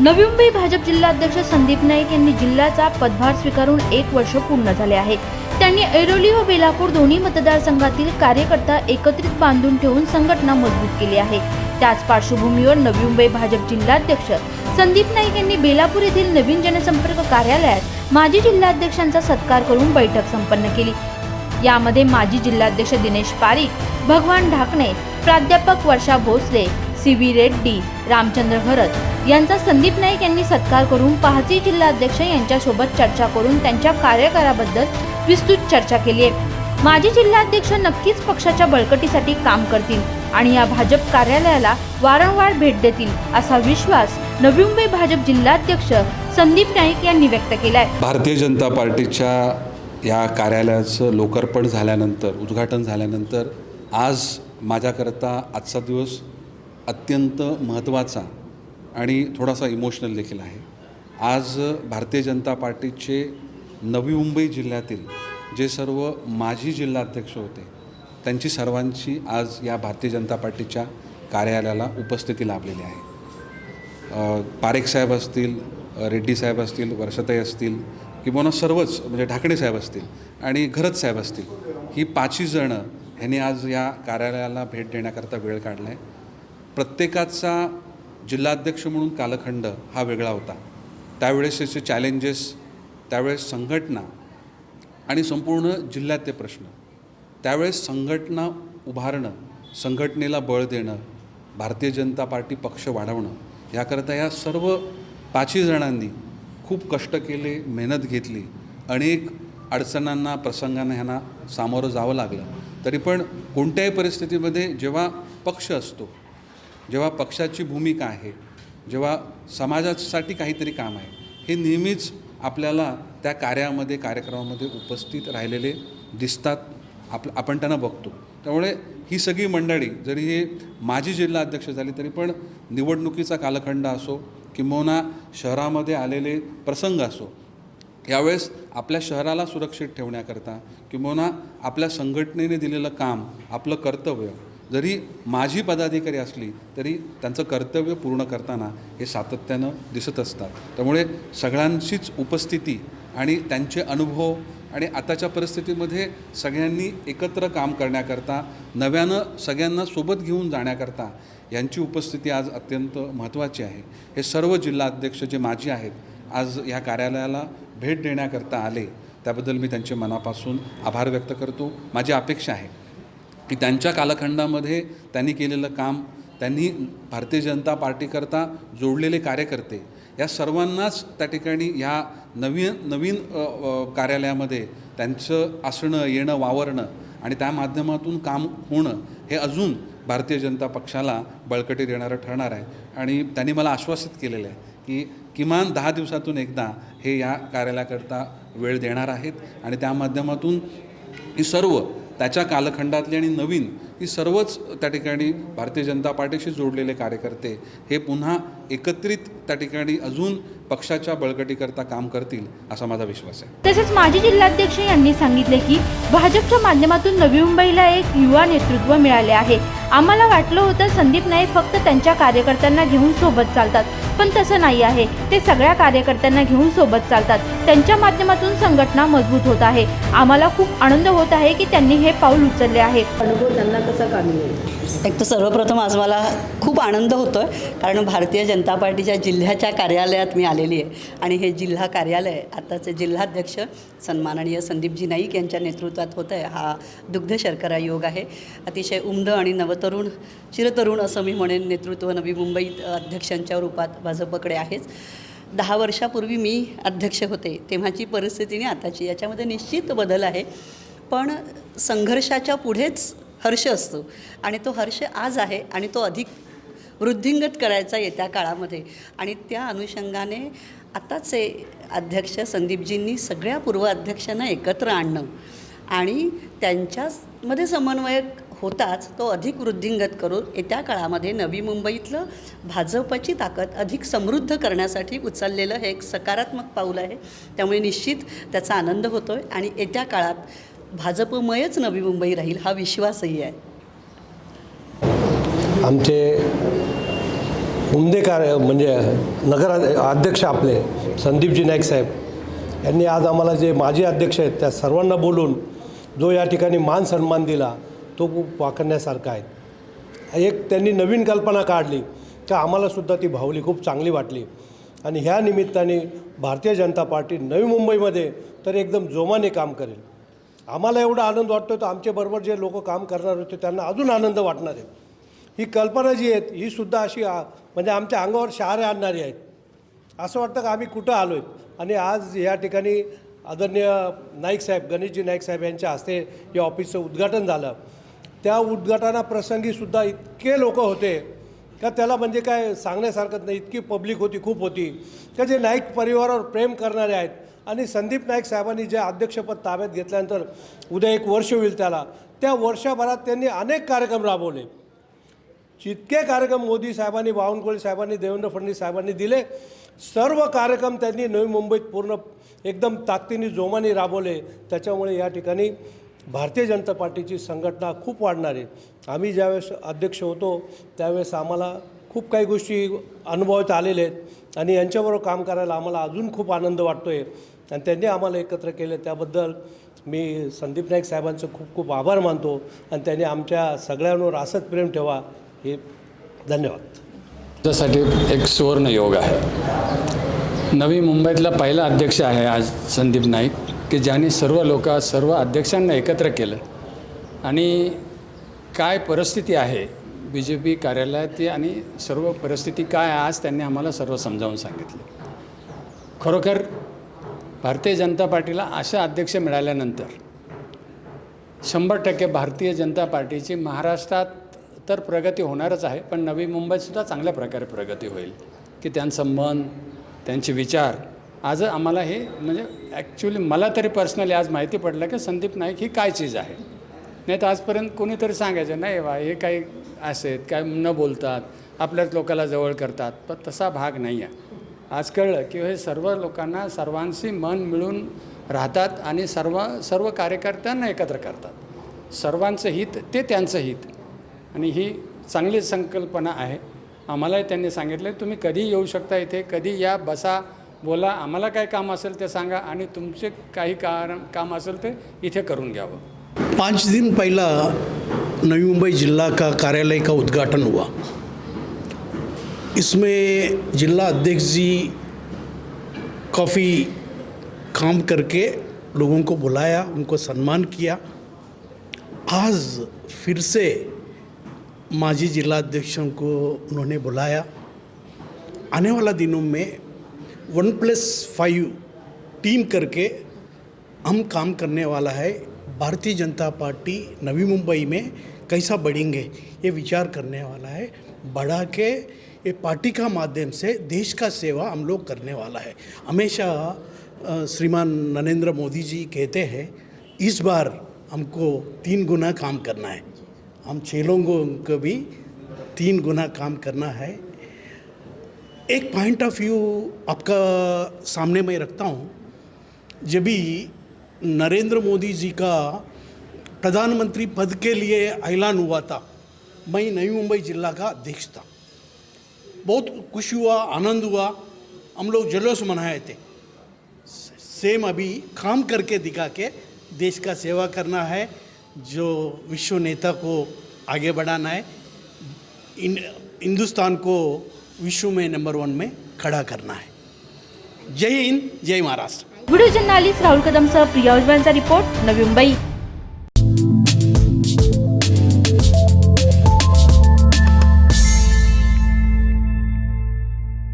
नवी मुंबई भाजप जिल्हाध्यक्ष संदीप नाईक यांनी जिल्ह्याचा पदभार स्वीकारून एक वर्ष पूर्ण झाले आहे. त्यांनी ऐरोली व बेलापूर दोन्ही मतदारसंघातील कार्यकर्ता एकत्रित बांधून ठेवून संघटना मजबूत केली आहे. त्याच पार्श्वभूमीवर नवी मुंबई भाजप जिल्हाध्यक्ष संदीप नाईक यांनी बेलापूर येथील नवीन जनसंपर्क कार्यालयात माजी जिल्हाध्यक्षांचा सत्कार करून बैठक संपन्न केली. यामध्ये माजी जिल्हाध्यक्ष दिनेश पारीख भगवान ढाकणे प्राध्यापक वर्षा भोसले सी व्ही रेड्डी रामचंद्र भरत यांचा संदीप नाईक यांनी सत्कार करून पाहती जिल्हाध्यक्ष यांच्यासोबत चर्चा करून त्यांच्या कार्यकाळाबद्दल विस्तृत चर्चा केली आहे. माजी जिल्हाध्यक्ष नक्कीच पक्षाच्या बळकटीसाठी काम करतील आणि या भाजप कार्यालयाला वारंवार भेट देतील असा विश्वास नवी मुंबई भाजप जिल्हाध्यक्ष संदीप नाईक यांनी व्यक्त केला आहे भारतीय जनता पार्टीच्या या कार्यालयाचं लोकार्पण झाल्यानंतर उद्घाटन झाल्यानंतर आज माझ्याकरता आजचा दिवस अत्यंत महत्त्वाचा आणि थोडासा इमोशनल देखील आहे. आज भारतीय जनता पार्टीचे नवी मुंबई जिल्ह्यातील जे सर्व माजी जिल्हाध्यक्ष होते त्यांची सर्वांची आज या भारतीय जनता पार्टीच्या कार्यालयाला उपस्थिती लाभलेली आहे. पारेख साहेब असतील रेड्डी साहेब असतील वर्षताई असतील किंवा सर्वच म्हणजे ढाकणे साहेब असतील आणि घरत साहेब असतील ही पाचही जणं ह्यांनी आज या कार्यालयाला भेट देण्याकरता वेळ काढला आहे प्रत्येकाचा जिल्हाध्यक्ष म्हणून कालखंड हा वेगळा होता. त्यावेळेसचे चॅलेंजेस त्यावेळेस संघटना आणि संपूर्ण जिल्ह्यातले प्रश्न. त्यावेळेस संघटना उभारणं संघटनेला बळ देणं भारतीय जनता पार्टी पक्ष वाढवणं याकरता या सर्व पाचही जणांनी खूप कष्ट केले मेहनत घेतली. अनेक अडचणांना प्रसंगांना ह्यांना सामोरं जावं लागलं. तरी पण कोणत्याही परिस्थितीमध्ये जेव्हा पक्ष असतो जेव्हा पक्षाची भूमिका आहे जेव्हा समाजासाठी काहीतरी काम आहे हे नेहमीच आपल्याला त्या कार्यामध्ये कार्यक्रमामध्ये उपस्थित राहिलेले दिसतात. आप आपण त्यांना बघतो. त्यामुळे ही सगळी मंडळी जरी हे माजी जिल्हा अध्यक्ष झाली तरी पण निवडणुकीचा कालखंड असो किंबहुना शहरामध्ये आलेले प्रसंग असो यावेळेस आपल्या शहराला सुरक्षित ठेवण्याकरता किंबहुना आपल्या संघटनेने दिलेलं काम आपलं कर्तव्य जरी माझी पदाधिकारी असली तरी त्यांचं कर्तव्य पूर्ण करताना हे सातत्यानं दिसत असतात. त्यामुळे सगळ्यांचीच उपस्थिती आणि त्यांचे अनुभव आणि आताच्या परिस्थितीमध्ये सगळ्यांनी एकत्र काम करण्याकरता नव्यानं सगळ्यांना सोबत घेऊन जाण्याकरता यांची उपस्थिती आज अत्यंत महत्त्वाची आहे. हे सर्व जिल्हाध्यक्ष जे माजी आहेत आज या कार्यालयाला भेट देण्याकरता आले. त्याबद्दल मी त्यांचे मनापासून आभार व्यक्त करतो. माझी अपेक्षा आहे की त्यांच्या कालखंडामध्ये त्यांनी केलेलं काम त्यांनी भारतीय जनता पार्टीकरता जोडलेले कार्यकर्ते या सर्वांनाच त्या ठिकाणी ह्या नवीन नवीन कार्यालयामध्ये त्यांचं असणं येणं वावरणं आणि त्या माध्यमातून काम होणं हे अजून भारतीय जनता पक्षाला बळकटी देणारं ठरणार आहे. आणि त्यांनी मला आश्वासित केलेलं आहे की किमान दहा दिवसातून एकदा हे या कार्यालयाकरता वेळ देणार आहेत आणि त्या माध्यमातून ही सर्व त्याच्या कालखंडातली आणि नवीन ही सर्वच त्या ठिकाणी भारतीय जनता पार्टीशी जोडलेले कार्यकर्ते हे पुन्हा एकत्रित त्या ठिकाणी अजून पक्षाच्या बळकटीकरता काम करतील असा माझा विश्वास आहे. तसेच माजी जिल्हाध्यक्ष यांनी सांगितले की भाजपच्या माध्यमातून नवी मुंबईला एक युवा नेतृत्व मिळाले आहे. आम्हाला वाटलं होतं संदीप नाईक फक्त त्यांच्या कार्यकर्त्यांना घेऊन सोबत चालतात. पण तसं नाही आहे. ते सगळ्या कार्यकर्त्यांना घेऊन सोबत चालतात. त्यांच्या माध्यमातून संघटना मजबूत होत आहे. आम्हाला खूप आनंद होत आहे की त्यांनी हे पाऊल उचलले आहे. अनुभव त्यांना कसा कामी एक तर सर्वप्रथम आज मला खूप आनंद होतो आहे कारण भारतीय जनता पार्टीच्या जिल्ह्याच्या कार्यालयात मी आलेली आहे. आणि हे जिल्हा कार्यालय आताचे जिल्हाध्यक्ष सन्माननीय संदीपजी नाईक यांच्या नेतृत्वात होतं आहे हा दुग्ध शर्करा योग आहे. अतिशय उमद आणि नवतरुण चिरतरुण असं मी म्हणेन नेतृत्व नवी मुंबईत अध्यक्षांच्या रूपात भाजपकडे आहेच. दहा वर्षापूर्वी मी अध्यक्ष होते तेव्हाची परिस्थिती आताची याच्यामध्ये निश्चित बदल आहे. पण संघर्षाच्या पुढेच हर्ष असतो आणि तो हर्ष आज आहे आणि तो अधिक वृद्धिंगत करायचा येत्या काळामध्ये. आणि त्या अनुषंगाने आताचे अध्यक्ष संदीपजींनी सगळ्या पूर्व अध्यक्षांना एकत्र आणणं आणि त्यांच्यामध्ये समन्वयक होताच तो अधिक वृद्धिंगत करून येत्या काळामध्ये नवी मुंबईतलं भाजपची ताकद अधिक समृद्ध करण्यासाठी उचललेलं हे एक सकारात्मक पाऊल आहे. त्यामुळे निश्चित त्याचा आनंद होतो आहे आणि येत्या काळात भाजपमयच नवी मुंबई राहील हा विश्वासही आहे. आमचे उमदे कार्य म्हणजे नगर अध्यक्ष आपले संदीपजी नाईक साहेब यांनी आज आम्हाला जे माजी अध्यक्ष आहेत त्या सर्वांना बोलून जो या ठिकाणी मान सन्मान दिला तो खूप वाखण्यासारखा आहे एक त्यांनी नवीन कल्पना काढली तर आम्हालासुद्धा ती भावली खूप चांगली वाटली. आणि ह्या निमित्ताने भारतीय जनता पार्टी नवी मुंबईमध्ये तर एकदम जोमाने काम करेल. आम्हाला एवढा आनंद वाटतो तर आमच्याबरोबर जे लोक काम करणार होते त्यांना अजून आनंद वाटणार आहे. ही कल्पना जी आहेत ही सुद्धा अशी आ- म्हणजे आमच्या अंगावर शहारे आणणारी आहेत. असं वाटतं का आम्ही कुठं आलो आहेत आणि आज या ठिकाणी आदरणीय नाईक साहेब गणेशजी नाईक साहेब यांच्या हस्ते या ऑफिसचं उद्घाटन झालं. त्या उद्घाटनाप्रसंगी सुद्धा इतके लोक होते का त्याला म्हणजे काय सांगण्यासारखं नाही इतकी पब्लिक होती खूप होती. का जे नाईक परिवारावर प्रेम करणारे आहेत आणि संदीप नाईक साहेबांनी जे अध्यक्षपद ताब्यात घेतल्यानंतर उद्या एक वर्ष होईल त्याला त्या वर्षभरात त्यांनी अनेक कार्यक्रम राबवले. जितके कार्यक्रम मोदी साहेबांनी बावनकुळे साहेबांनी देवेंद्र फडणवीस साहेबांनी दिले सर्व कार्यक्रम त्यांनी नवी मुंबईत पूर्ण एकदम ताकदीने जोमाने राबवले. त्याच्यामुळे या ठिकाणी भारतीय जनता पार्टीची संघटना खूप वाढणार. आहे आम्ही ज्यावेळेस अध्यक्ष होतो त्यावेळेस आम्हाला खूप काही गोष्टी अनुभवात आलेल्या आहेत. आणि यांच्याबरोबर काम करायला आम्हाला अजून खूप आनंद वाटतो आहे आणि त्यांनी आम्हाला एकत्र केले. त्याबद्दल मी संदीप नाईक साहेबांचं खूप खूप आभार मानतो. आणि त्यांनी आमच्या सगळ्यांवर असंच प्रेम ठेवा. हे धन्यवाद. त्यासाठी एक सुवर्ण योग आहे. नवी मुंबईतला पहिला अध्यक्ष आहे आज संदीप नाईक. की ज्याने सर्व लोक सर्व अध्यक्षांना एकत्र केलं. आणि काय परिस्थिती आहे? बी जे पी कार्यालयात आणि सर्व परिस्थिती काय आज त्यांनी आम्हाला सर्व समजावून सांगितले. खरोखर भारतीय जनता पार्टीला अशा अध्यक्ष मिळाल्यानंतर शंभर टक्के भारतीय जनता पार्टीची महाराष्ट्रात तर प्रगती होणारच आहे पण नवी मुंबईतसुद्धा चांगल्या प्रकारे प्रगती होईल. की त्यांचं मन त्यांचे विचार आज आम्हाला हे म्हणजे ॲक्च्युली मला तरी पर्सनली आज माहिती पडलं की संदीप नाईक ही काय चीज आहे. नाही तर आजपर्यंत कोणीतरी सांगायचं नाही वा हे काही असे आहेत काय न बोलतात आपल्याच लोकाला जवळ करतात. पण तसा भाग नाही आहे आज कळलं की हे सर्व लोकांना सर्वांशी मन मिळून राहतात आणि सर्व सर्व कार्यकर्त्यांना एकत्र करतात. सर्वांचं हित ते त्यांचं हित. आणि ही चांगली संकल्पना आहे. आम्हालाही त्यांनी सांगितलं तुम्ही कधी येऊ शकता इथे कधी या बसा बोला काय काम असेल ते सांगा आणि तुमचे काही कारण काम असेल ते इथे करून घ्यावं. पाँच दिन पहला नवी मुंबई जिला का कार्यालय का उद्घाटन हुआ। इसमें जिला अध्यक्ष जी काफ़ी काम करके लोगों को बुलाया, उनको सम्मान किया। आज फिर से माजी जिला अध्यक्षों को उन्होंने बुलाया। आने वाला दिनों में वन प्लस फाइव टीम करके हम काम करने वाला है। भारतीय जनता पार्टी नवी मुंबई में कैसा बढ़ेंगे, ये विचार करने वाला है। बढ़ा के ये पार्टी का माध्यम से देश का सेवा हम लोग करने वाला है। हमेशा श्रीमान नरेंद्र मोदी जी कहते हैं, इस बार हमको तीन गुना काम करना है। हम छः लोगों को भी तीन गुना काम करना है। एक पॉइंट ऑफ़ व्यू आपका सामने मैं रखता हूँ, जब भी नरेंद्र मोदी जी का प्रधानमंत्री पद के लिए ऐलान हुआ था, मैं नई मुंबई जिला का अध्यक्ष था। बहुत खुश हुआ, आनंद हुआ, हम लोग जलोस मनाए थे। सेम अभी काम करके दिखा के देश का सेवा करना है, जो विश्व नेता को आगे बढ़ाना है। हिंदुस्तान को विश्व में नंबर वन में खड़ा करना है। जय हिंद जय महाराष्ट्र। व्हिडिओ जर्नालिस्ट राहुल कदमसह प्रिया उजवांचा रिपोर्ट नवी मुंबई।